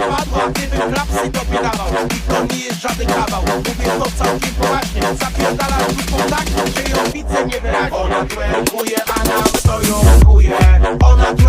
Padła, gdybym klapsy tobie I to nie jest żaden kawał Mówię to całkiem poważnie Zapierdala tu tak, że ją widzę niewyraźnie Ona tu elkuje, a nam stoją kuje Ona tu